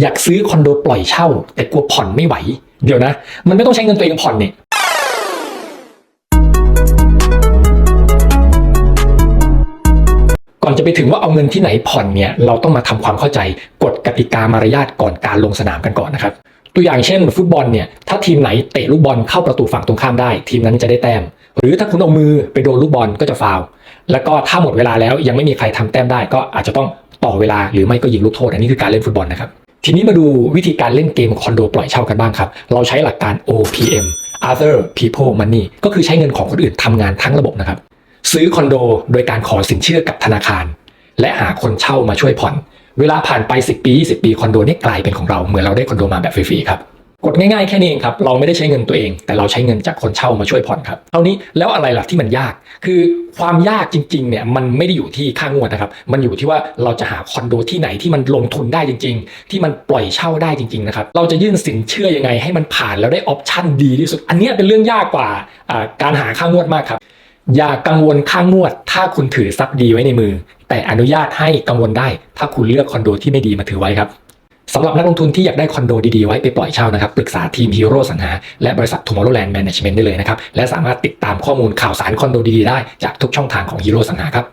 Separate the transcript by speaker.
Speaker 1: อยากซื้อคอนโดปล่อยเช่า แต่กลัวผ่อนไม่ไหว เดี๋ยวนะ มันไม่ต้องใช้เงินตัวเองผ่อนเนี่ยก่อนจะไปถึงว่าเอาเงินที่ไหนผ่อนเนี่ยเราต้องมาทำความเข้าใจกฎกติกามารยาทก่อนการลงสนามกันก่อนนะครับ ตัวอย่างเช่น ฟุตบอลเนี่ยถ้าทีมไหนเตะลูกบอลเข้าประตูฝั่งตรงข้ามได้ ทีมนั้นจะได้แต้ม หรือถ้าคุณเอามือไปโดนลูกบอลก็จะฟาวแล้วก็ถ้าหมดเวลาแล้วยังไม่มีใครทำแต้มได้ ก็อาจจะต้องต่อเวลาหรือไม่ก็ยิงลูกโทษ อันนี้คือการเล่นฟุตบอลนะครับ ทีนี้มาดูวิธีการเล่นเกมคอนโดปล่อยเช่ากันบ้างครับ เราใช้หลักการ OPM Other People Money ก็คือใช้เงินของคนอื่นทำงานทั้งระบบนะครับ ซื้อคอนโดโดยการขอสินเชื่อกับธนาคาร และหาคนเช่ามาช่วยผ่อน เวลาผ่านไป 10 ปี 20 ปีคอนโดนี้กลายเป็นของเราเหมือนเราได้คอนโดมาแบบฟรีๆครับ กดง่ายๆแค่นี้เองครับเราไม่ได้ใช้เงินตัวเอง แต่เราใช้เงินจากคนเช่ามาช่วยผ่อนครับเท่านี้แล้วอะไรล่ะที่มันยาก คือความยากจริงๆเนี่ยมันไม่ได้อยู่ที่ค่างวดนะครับมันอยู่ที่ว่าเราจะหาคอนโดที่ไหนที่มันลงทุนได้จริง ๆ ที่มันปล่อยเช่าได้จริงๆนะครับเราจะยื่นสินเชื่อยังไงให้มันผ่านแล้วได้ออปชั่นดีที่สุด อันนี้เป็นเรื่องยากกว่าการหาค่างวดมากครับอย่ากังวลค่างวด ถ้าคุณถือทรัพย์ดีไว้ในมือ แต่อนุญาตให้กังวลได้ ถ้าคุณเลือกคอนโดที่ไม่ดีมาถือไว้ครับ สำหรับนักลงทุนที่อยากได้คอนโดดีๆ ไว้ไปปล่อยเช่านะครับ ปรึกษาทีมฮีโร่สังหา และบริษัท Tomorrowland Management ได้เลยนะครับ และสามารถติดตามข้อมูลข่าวสารคอนโดดีๆ ได้จากทุกช่องทางของฮีโร่สังหาครับ